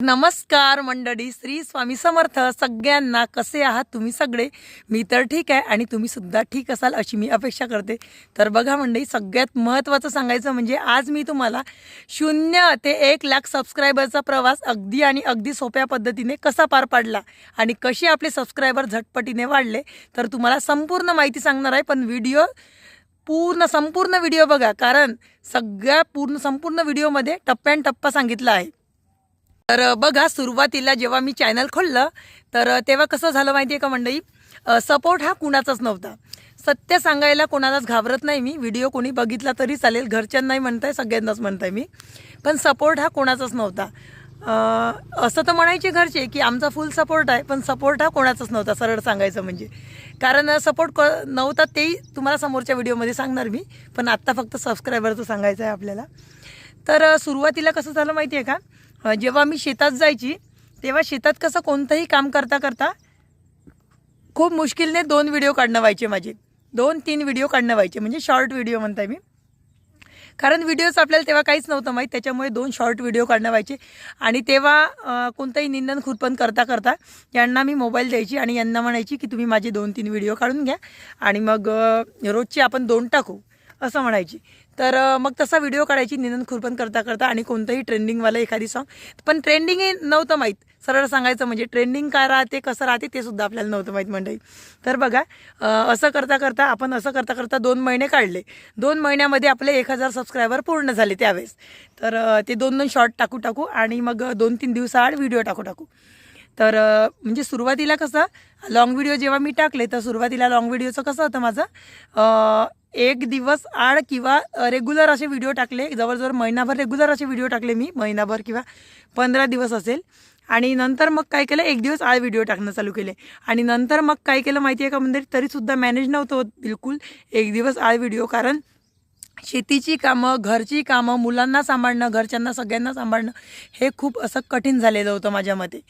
नमस्कार मंडळी श्री स्वामी समर्थ. सगळ्यांना कसे आहात तुम्ही सगळे? मी तर ठीक आहे आणि तुम्ही सुद्धा ठीक असाल अशी मी अपेक्षा करते. तर बघा मंडळी सगळ्यात महत्त्वाचं सांगायचं म्हणजे आज मी तुम्हाला शून्य ते एक लाख सबस्क्रायबरचा प्रवास अगदी आणि अगदी सोप्या पद्धतीने कसा पार पाडला आणि कसे आपले सबस्क्रायबर झटपटीने वाढले तर तुम्हाला संपूर्ण माहिती सांगणार आहे. पण व्हिडिओ पूर्ण संपूर्ण व्हिडिओ बघा. कारण सगळ्या पूर्ण संपूर्ण व्हिडिओमध्ये टप्प्यान टप्पा सांगितला आहे. तर बघा सुरुवातीला जेव्हा मी चॅनल खोललं तर तेव्हा कसं झालं माहिती आहे का मंडळी? सपोर्ट हा कुणाचाच नव्हता. सत्य सांगायला कोणालाच घाबरत नाही मी. व्हिडिओ कोणी बघितला तरी चालेल. घरच्यांनाही म्हणताय सगळ्यांनाच म्हणताय मी. पण सपोर्ट हा कोणाचाच नव्हता. असं तर म्हणायचे घरचे की आमचा फुल सपोर्ट आहे पण सपोर्ट हा कोणाचाच नव्हता सरळ सांगायचं म्हणजे. कारण सपोर्ट क नव्हता तेही तुम्हाला समोरच्या व्हिडिओमध्ये सांगणार मी. पण आत्ता फक्त सबस्क्रायबरचं सांगायचं आहे आपल्याला. तर सुरुवातीला कसं झालं माहिती आहे का? जेव्हा मी शेतात जायची तेव्हा शेतात कसं कोणतंही काम करता करता खूप मुश्किलने दोन व्हिडिओ काढणं व्हायचे माझे. दोन तीन व्हिडिओ काढणं व्हायचे. म्हणजे शॉर्ट व्हिडिओ म्हणताय मी. कारण व्हिडिओज आपल्याला तेव्हा काहीच नव्हतं माहीत त्याच्यामुळे दोन शॉर्ट व्हिडिओ काढणं व्हायचे. आणि तेव्हा कोणतंही निंदन खुरपण करता करता यांना मी मोबाईल द्यायची आणि यांना म्हणायची की तुम्ही माझे दोन तीन व्हिडिओ काढून घ्या. आणि मग रोजचे आपण दोन टाकू असं म्हणायची. तर मग तसा व्हिडिओ काढायची निंदन खुरपण करता करता आणि कोणतंही ट्रेंडिंगवालं एखादी सॉन्ग पण ट्रेंडिंगही नव्हतं माहीत. सरळ सांगायचं म्हणजे ट्रेंडिंग काय राहते कसं राहते ते सुद्धा आपल्याला नव्हतं माहीत मंडळी. तर बघा असं करता करता आपण असं करता करता दोन महिने काढले. दोन महिन्यामध्ये आपले एक हजार सबस्क्रायबर पूर्ण झाले त्यावेळेस. तर ते दोन दोन शॉर्ट टाकू टाकू आणि मग दोन तीन दिवसाआड व्हिडिओ टाकू टाकू. तर म्हणजे सुरुवातीला कसं लॉंग व्हिडिओ जेव्हा मी टाकले तर सुरुवातीला लॉंग व्हिडिओचं कसं होतं माझं एक दिवस आड किंवा रेग्युलर असे व्हिडिओ टाकले जवळजवळ महिनाभर रेग्युलर असे व्हिडिओ टाकले मी महिनाभर किंवा पंधरा दिवस असेल. आणि नंतर मग काय केलं एक दिवस आळ व्हिडिओ टाकणं चालू केले. आणि नंतर मग काय केलं माहिती आहे का म्हणजे तरीसुद्धा मॅनेज नव्हतं होत बिलकुल एक दिवस आळ व्हिडिओ कारण शेतीची कामं घरची कामं मुलांना सांभाळणं घरच्यांना सगळ्यांना सांभाळणं हे खूप असं कठीण झालेलं होतं माझ्या मते.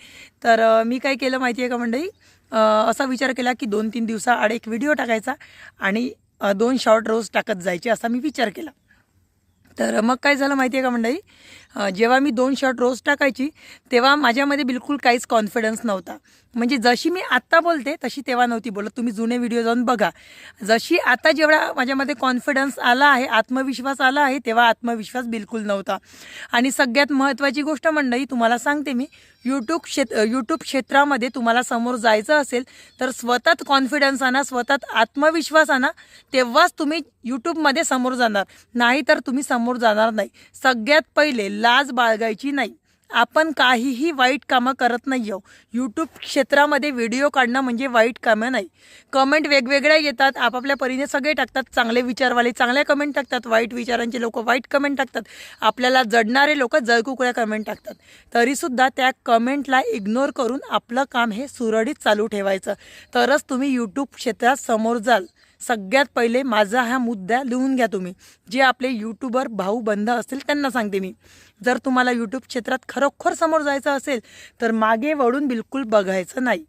तर मी काय केलं माहिती आहे का मंडळी? असा विचार केला की दोन तीन दिवसाआड एक व्हिडिओ टाकायचा आणि दोन शॉर्ट रोज टाकत जायचे असा मी विचार केला. तर मग काय झालं माहिती आहे का मंडळी? जेव्हा मी दोन शॉर्ट रोज टाकायची तेव्हा माझ्यामध्ये बिलकुल काहीच कॉन्फिडन्स नव्हता. म्हणजे जशी मी आत्ता बोलते तशी तेव्हा नव्हती बोलत. तुम्ही जुने व्हिडिओ जाऊन बघा. जशी आता जेवढा माझ्यामध्ये कॉन्फिडन्स आला आहे आत्मविश्वास आला आहे तेव्हा आत्मविश्वास बिलकुल नव्हता. आणि सगळ्यात महत्त्वाची गोष्ट मंडळी तुम्हाला सांगते मी यूट्यूब क्षेत्र यूट्यूब क्षेत्रामध्ये तुम्हाला समोर जायचं असेल तर स्वतःत कॉन्फिडन्स आणा स्वतःत आत्मविश्वास आणा तेव्हाच तुम्ही यूट्यूबमध्ये समोर जाणार. नाही तर तुम्ही समोर जाणार नाही. सगळ्यात पहिले लाज बाळगायची नाही. आपण काहीही वाईट कामं करत नाही आहो यूट्यूब क्षेत्रामध्ये व्हिडिओ काढणं म्हणजे वाईट कामं नाही. कमेंट वेगवेगळ्या येतात आपापल्या परीने सगळे टाकतात चांगले विचारवाले चांगल्या कमेंट टाकतात वाईट विचारांचे लोक वाईट कमेंट टाकतात. आपल्याला जडणारे लोक जळकुकळ्या कमेंट टाकतात. तरीसुद्धा त्या कमेंटला इग्नोर करून आपलं काम हे सुरळीत चालू ठेवायचं. तरच तुम्ही यूट्यूब क्षेत्रात समोर जाल. सगळ्यात पहिले माझा हा मुद्दा लिहून घ्या तुम्ही. जे आपले यूट्यूबर भाऊ बंध असतील त्यांना सांगते मी. जर तुम्हाला यूट्यूब क्षेत्रात खरोखर समोर जायचं असेल तर मागे वळून बिलकुल बघायचं नाही.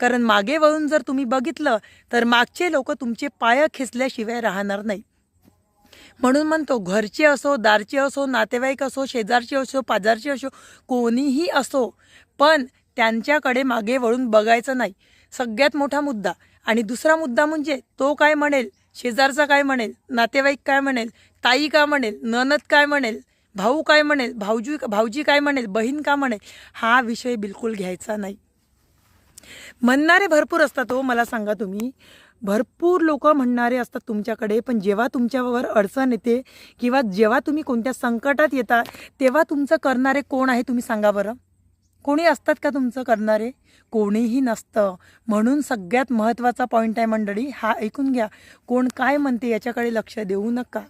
कारण मागे वळून जर तुम्ही बघितलं तर मागचे लोक तुमचे पाय खेचल्याशिवाय राहणार नाही. म्हणून म्हणतो घरचे असो दारचे असो नातेवाईक असो शेजारचे असो पाजारचे असो कोणीही असो पण त्यांच्याकडे मागे वळून बघायचं नाही. सगळ्यात मोठा मुद्दा आणि दुसरा मुद्दा म्हणजे तो काय म्हणेल? शेजारचा काय म्हणेल? नातेवाईक काय म्हणेल? ताई का म्हणेल? ननद काय म्हणेल? भाऊ काय म्हणेल? भाऊजी भाऊजी काय म्हणेल? बहीण का म्हणेल? हा विषय बिलकुल घ्यायचा नाही. म्हणणारे भरपूर असतात हो मला सांगा तुम्ही. भरपूर लोक म्हणणारे असतात तुमच्याकडे पण जेव्हा तुमच्यावर अडचण येते किंवा जेव्हा तुम्ही कोणत्या संकटात येता तेव्हा तुमचं करणारे कोण आहे तुम्ही सांगा बरं. कोणी असतात का तुमचं करणारे? कोणीही नसतं. म्हणून सगळ्यात महत्त्वाचा पॉईंट आहे मंडळी हा ऐकून घ्या. कोण काय म्हणते याच्याकडे लक्ष देऊ नका.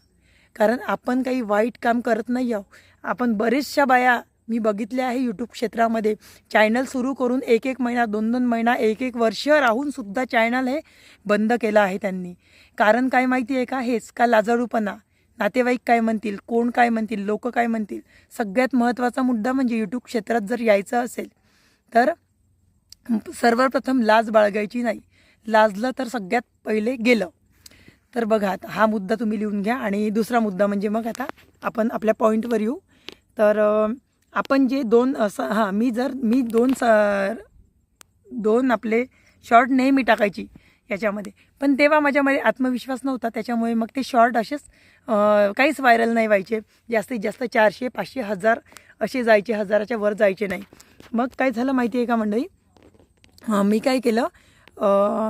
कारण आपण काही वाईट काम करत नाही आहो आपण बरेचशा बाया मी बघितल्या आहे यूट्यूब क्षेत्रामध्ये. चॅनल सुरू करून एक एक महिना दोन दोन महिना एक एक वर्ष राहूनसुद्धा चॅनल हे बंद केलं आहे त्यांनी. कारण काय माहिती आहे का? हेच का लाजाळूपणा? नातेवाईक काय म्हणतील कोण काय म्हणतील लोक काय म्हणतील सगळ्यात महत्त्वाचा मुद्दा म्हणजे यूट्यूब क्षेत्रात जर यायचं असेल तर सर्वप्रथम लाज बाळगायची नाही. लाजलं तर सगळ्यात पहिले गेलं. तर बघा आता हा मुद्दा तुम्ही लिहून घ्या आणि दुसरा मुद्दा म्हणजे मग आता आपण आपल्या पॉईंटवर येऊ. तर आपण जे दोन असं हां मी जर मी दोन स दोन आपले शॉर्ट नेहमी टाकायची याच्यामध्ये. पण तेव्हा माझ्यामध्ये आत्मविश्वास नव्हता त्याच्यामुळे मग ते शॉर्ट असेच काहीच व्हायरल नाही व्हायचे. जास्तीत जास्त चारशे पाचशे हजार असे जायचे हजाराच्या वर जायचे नाही. मग काय झालं माहिती आहे का मंडळी? मी काय केलं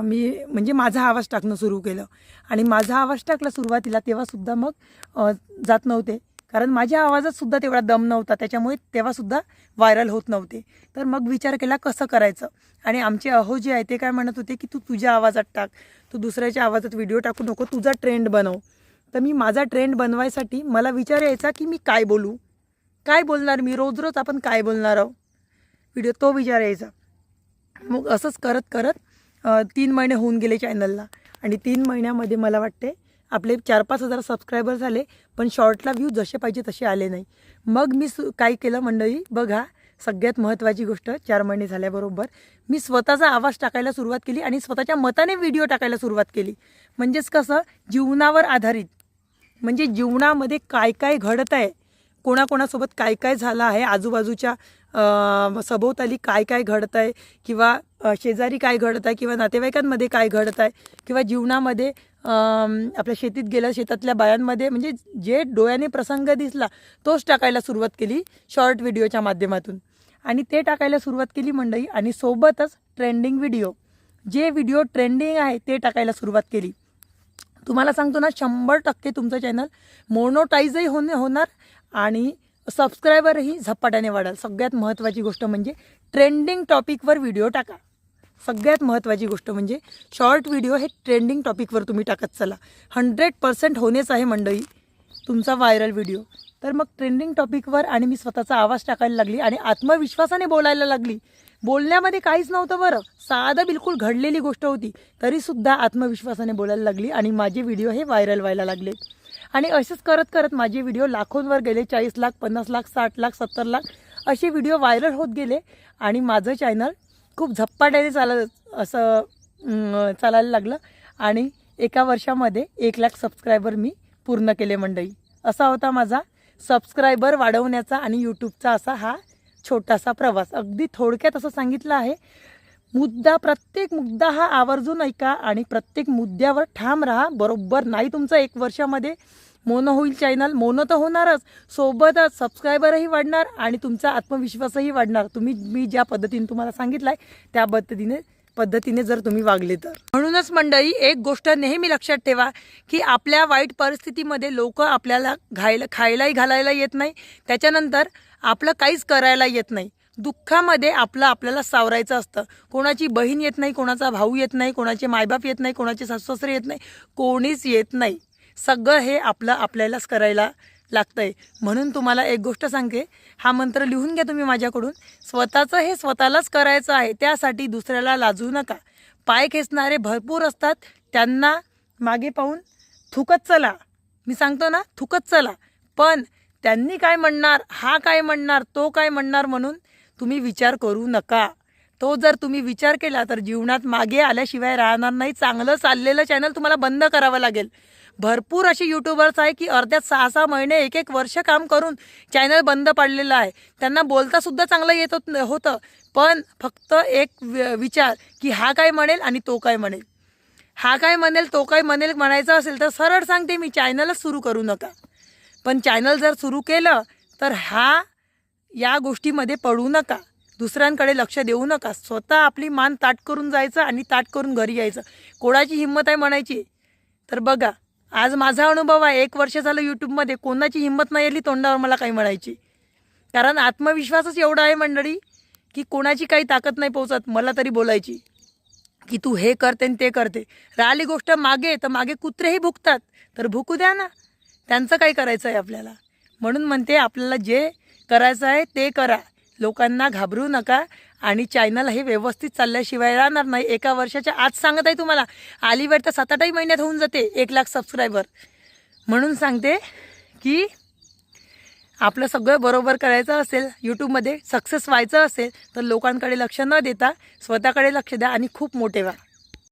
मी म्हणजे माझा आवाज टाकणं सुरू केलं. आणि माझा आवाज टाकला सुरुवातीला तेव्हासुद्धा मग जात नव्हते. कारण माझ्या आवाजात सुद्धा तेवढा दम नव्हता त्याच्यामुळे तेव्हासुद्धा व्हायरल होत नव्हते. तर मग विचार केला कसं करायचं? आणि आमचे अहो जे आहे ते काय म्हणत होते की तू तुझ्या आवाजात टाक तू दुसऱ्याच्या आवाजात व्हिडिओ टाकू नको तुझा ट्रेंड बनव. तर मी माझा ट्रेंड बनवायसाठी मला विचार यायचा की मी काय बोलू? काय बोलणार मी? रोज रोज आपण काय बोलणार आहोत? व्हिडिओ तो विचार यायचा. मग असंच करत करत तीन महिने होऊन गेले चॅनलला आणि तीन महिन्यामध्ये मला वाटते आपले चार पाच हजार सबस्क्रायबर झाले पण शॉर्टला व्ह्यू जसे पाहिजे तसे आले नाही. मग मी सु काय केलं मंडळी बघा सगळ्यात महत्त्वाची गोष्ट चार महिने झाल्याबरोबर मी स्वतःचा आवाज टाकायला सुरुवात केली आणि स्वतःच्या मताने व्हिडिओ टाकायला सुरुवात केली. म्हणजेच कसं जीवनावर आधारित म्हणजे जीवनामध्ये काय काय घडत आहे कोणाकोणासोबत काय काय झालं आहे आजूबाजूच्या सभोवताली काय काय घडत आहे किंवा शेजारी काय घडत आहे किंवा नातेवाईकांमध्ये काय घडत आहे किंवा जीवनामध्ये आपल्या शेतीत गेल्या शेतातल्या बायांमध्ये म्हणजे जे डोळ्याने प्रसंग दिसला तोच टाकायला सुरुवात केली शॉर्ट व्हिडिओच्या माध्यमातून. आणि ते टाकायला सुरुवात केली मंडळी आणि सोबतच ट्रेंडिंग व्हिडिओ जे व्हिडिओ ट्रेंडिंग आहे ते टाकायला सुरुवात केली. तुम्हाला सांगतो ना शंभर टक्के तुमचं चॅनल मोनोटाईजही होणे होणार आणि सबस्क्रायबरही झपाट्याने वाढाल. सगळ्यात महत्त्वाची गोष्ट म्हणजे ट्रेंडिंग टॉपिकवर व्हिडिओ टाका. सगळ्यात महत्त्वाची गोष्ट म्हणजे शॉर्ट व्हिडिओ हे ट्रेंडिंग टॉपिकवर तुम्ही टाकत चला. हंड्रेड पर्सेंट होणेच आहे मंडळी तुमचा व्हायरल व्हिडिओ तर मग ट्रेंडिंग टॉपिकवर आणि मी स्वतःचा आवाज टाकायला लागली आणि आत्मविश्वासाने बोलायला लागली. बोलण्यामध्ये काहीच नव्हतं बरं. साधं बिलकुल घडलेली गोष्ट होती. तरीसुद्धा आत्मविश्वासाने बोलायला लागली आणि माझे व्हिडिओ हे व्हायरल व्हायला लागले. आणि असेच करत करत माझे व्हिडिओ लाखोंवर गेले. चाळीस लाख पन्नास लाख साठ लाख सत्तर लाख असे व्हिडिओ व्हायरल होत गेले. आणि माझं चॅनल खूप झप्पाट्याने चालत असं चालायला लागलं. आणि एका वर्षामध्ये एक लाख सबस्क्रायबर मी पूर्ण केले मंडळी. असा होता माझा सबस्क्रायबर वाढवण्याचा आणि यूट्यूबचा असा हा छोटासा प्रवास. अगदी थोडक्यात असं सांगितलं आहे मुद्दा प्रत्येक मुद्दा हा आवर्जून ऐका आणि प्रत्येक मुद्द्यावर ठाम राहा. बरोबर नाही तुमचं एक वर्षामध्ये मोनो होईल चॅनल मोनो तर होणारच. सोबतच सबस्क्रायबरही वाढणार आणि तुमचा आत्मविश्वासही वाढणार. तुम्ही मी ज्या पद्धतीने तुम्हाला सांगितलं आहे त्या पद्धतीने पद्धतीने जर तुम्ही वागले तर. म्हणूनच मंडळी एक गोष्ट नेहमी लक्षात ठेवा की आपल्या वाईट परिस्थितीमध्ये लोक आपल्याला घायला खायलाही घालायला येत नाही. त्याच्यानंतर आपलं काहीच करायला येत नाही. दुःखामध्ये आपलं आपल्याला सावरायचं असतं. कोणाची बहीण येत नाही कोणाचा भाऊ येत नाही कोणाचे मायबाप येत नाही कोणाचे सासूसासरे येत नाही. कोणीच येत नाही. सगळं हे आपलं आपल्यालाच करायला लागतं आहे म्हणून तुम्हाला एक गोष्ट सांगते हा मंत्र लिहून घ्या तुम्ही माझ्याकडून. स्वतःचं हे स्वतःलाच करायचं आहे त्यासाठी दुसऱ्याला लाजू नका. पाय खेचणारे भरपूर असतात त्यांना मागे पाहून थुकत चला. मी सांगतो ना थुकत चला. पण त्यांनी काय म्हणणार हा काय म्हणणार तो काय म्हणणार म्हणून तुम्ही विचार करू नका. तो जर तुम्ही विचार केला तर जीवनात मागे आल्याशिवाय राहणार नाही. चांगलं चाललेलं चॅनल तुम्हाला बंद करावं लागेल. भरपूर असे यूट्यूबर्स आहे की अर्ध्यात सहा सहा महिने एक एक वर्ष काम करून चॅनल बंद पडलेलं आहे. त्यांना बोलतासुद्धा चांगलं येत होत होतं. पण फक्त एक विचार की हा काय म्हणेल आणि तो काय म्हणेल. हा काय म्हणेल तो काय म्हणेल म्हणायचं असेल तर सरळ सांगते मी चॅनलच सुरू करू नका. पण चॅनल जर सुरू केलं तर हा या गोष्टीमध्ये पडू नका. दुसऱ्यांकडे लक्ष देऊ नका. स्वतः आपली मान ताट करून जायचं आणि ताट करून घरी यायचं. कोणाची हिंमत आहे म्हणायची? तर बघा आज माझा अनुभव आहे एक वर्ष झालं यूट्यूबमध्ये कोणाची हिंमत नाही आली तोंडावर मला काही म्हणायची. कारण आत्मविश्वासच एवढा आहे मंडळी की कोणाची काही ताकद नाही पोचत मला तरी बोलायची. की तू हे करते आणि ते करते. राहिली गोष्ट मागे तर मागे कुत्रेही भुकतात. तर भुकू द्या ना. त्यांचं काय करायचं आहे आपल्याला. म्हणून म्हणते आपल्याला जे करायचं आहे ते करा. लोकांना घाबरू नका. आणि चॅनल हे व्यवस्थित चालल्याशिवाय राहणार नाही. एका वर्षाच्या आज सांगत आहे तुम्हाला. आली वेळ तर सात आठही महिन्यात होऊन जाते. एक लाख सबस्क्रायबर म्हणून सांगते की आपलं सगळं बरोबर करायचं असेल यूट्यूबमध्ये सक्सेस व्हायचं असेल तर लोकांकडे लक्ष न देता स्वतःकडे लक्ष द्या आणि खूप मोठे व्हा.